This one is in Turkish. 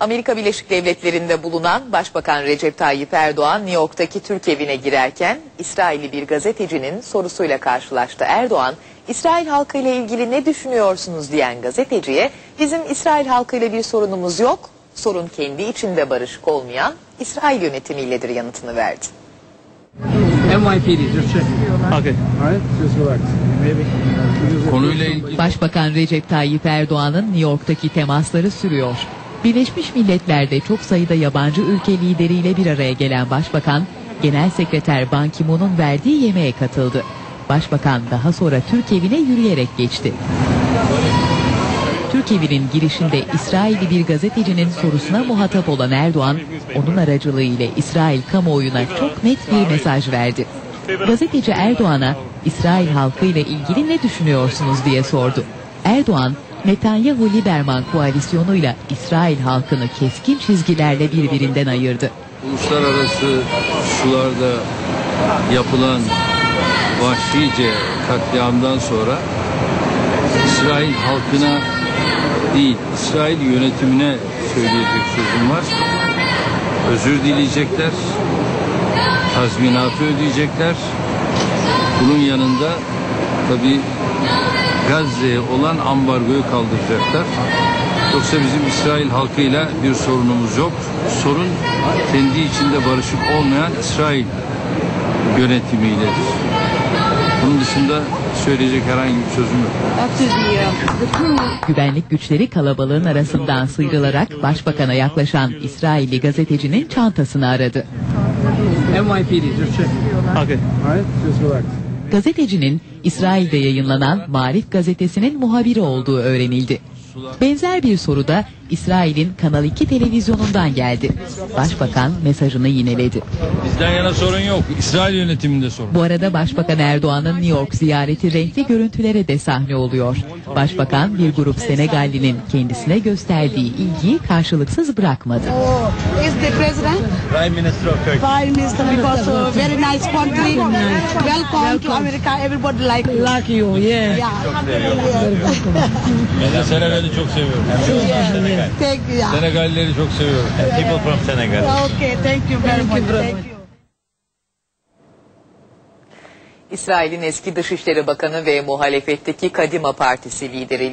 Amerika Birleşik Devletleri'nde bulunan Başbakan Recep Tayyip Erdoğan New York'taki Türk evine girerken İsrailli bir gazetecinin sorusuyla karşılaştı. Erdoğan, İsrail halkı ile ilgili ne düşünüyorsunuz diyen gazeteciye bizim İsrail halkıyla bir sorunumuz yok, sorun kendi içinde barışık olmayan İsrail yönetimiyledir yanıtını verdi. Konuyla ilgili Başbakan Recep Tayyip Erdoğan'ın New York'taki temasları sürüyor. Birleşmiş Milletler'de çok sayıda yabancı ülke lideriyle bir araya gelen Başbakan, Genel Sekreter Ban Ki-moon'un verdiği yemeğe katıldı. Başbakan daha sonra Türk evine yürüyerek geçti. Türk evinin girişinde İsrailli bir gazetecinin sorusuna muhatap olan Erdoğan, onun aracılığıyla İsrail kamuoyuna çok net bir mesaj verdi. Gazeteci Erdoğan'a İsrail halkı ile ilgili ne düşünüyorsunuz diye sordu. Erdoğan, Netanyahu-Liberman koalisyonuyla İsrail halkını keskin çizgilerle birbirinden ayırdı. uluslararası sularda yapılan vahşice katliamdan sonra İsrail halkına değil, İsrail yönetimine söyleyecek sözüm var. Özür dileyecekler, tazminatı ödeyecekler. Bunun yanında tabi Gazze'ye olan ambargoyu kaldıracaklar. Yoksa bizim İsrail halkıyla bir sorunumuz yok. Sorun kendi içinde barışık olmayan İsrail yönetimiyledir. Bunun dışında söyleyecek herhangi bir sözüm yok. Güvenlik güçleri kalabalığın arasından sıyrılarak başbakana yaklaşan İsrailli gazetecinin çantasını aradı. NYPD, just check. Okay. All right, just relax. Gazetecinin İsrail'de yayınlanan Marif gazetesinin muhabiri olduğu öğrenildi. Benzer bir soru da İsrail'in Kanal 2 televizyonundan geldi. Başbakan mesajını yineledi. Bizden yana sorun yok. İsrail yönetiminde sorun. Bu arada Başbakan Erdoğan'ın New York ziyareti renkli görüntülere de sahne oluyor. Başbakan bir grup Senegallinin kendisine gösterdiği ilgiyi karşılıksız bırakmadı. İs the president? Prime Minister of Turkey. Prime Minister because uh, very nice country. Welcome to America. Everybody like you. Like you, yeah. Yeah. Ben de Senegal'i çok seviyorum. Thank you. Yeah. Senegallileri çok seviyorum. People from Senegal. Okay, thank you very much. Thank you. İsrail'in eski Dışişleri Bakanı ve muhalefetteki Kadima Partisi lideri